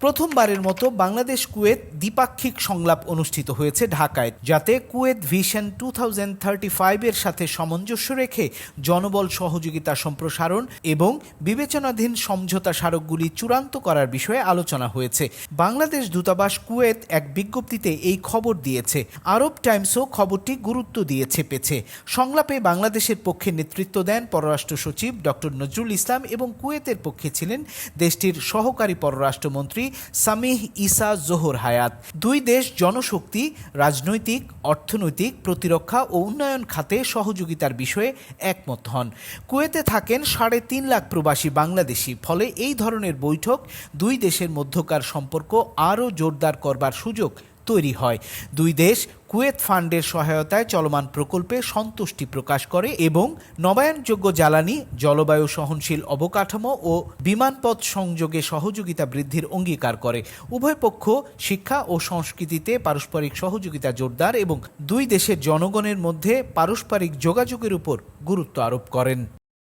প্রথমবারের মতো বাংলাদেশ কুয়েত দ্বিপাক্ষিক সংলাপ অনুষ্ঠিত হয়েছে ঢাকায়, যাতে Kuwait vision two thousand thirty ফাইভের সাথে সামঞ্জস্য রেখে জনবল সহযোগিতা সম্প্রসারণ এবং বিবেচনাধীন সমঝোতা স্মারকগুলি চূড়ান্ত করার বিষয়ে আলোচনা হয়েছে। বাংলাদেশ দূতাবাস কুয়েত এক বিজ্ঞপ্তিতে এই খবর দিয়েছে। আরব টাইমসও খবরটি গুরুত্ব দিয়ে চেপেছে সংলাপে বাংলাদেশের পক্ষে নেতৃত্ব দেন পররাষ্ট্র সচিব ডক্টর নজরুল ইসলাম এবং কুয়েতের পক্ষে ছিলেন দেশটির সহকারী পররাষ্ট্রমন্ত্রী সামিহ ইসা জোহর হায়াত। দুই দেশ জনশক্তি, রাজনৈতিক, অর্থনৈতিক প্রতিরক্ষা ও উন্নয়ন খাতে সহযোগিতার বিষয়ে একমত হন। কুয়েতে থাকেন সাড়ে তিন লাখ প্রবাসী বাংলাদেশি। ফলে এই ধরনের বৈঠক দুই দেশের মধ্যকার সম্পর্ক আরও জোরদার করবার সুযোগ তৈরি হয়। দুই দেশ কুয়েত ফান্ডের সহায়তায় চলমান প্রকল্পে সন্তুষ্টি প্রকাশ করে এবং নবায়নযোগ্য জ্বালানি, জলবায়ু সহনশীল অবকাঠামো ও বিমানপথ সংযোগে সহযোগিতা বৃদ্ধির অঙ্গীকার করে। উভয় পক্ষ শিক্ষা ও সংস্কৃতিতে পারস্পরিক সহযোগিতা জোরদার এবং দুই দেশের জনগণের মধ্যে পারস্পরিক যোগাযোগের উপর গুরুত্ব আরোপ করেন।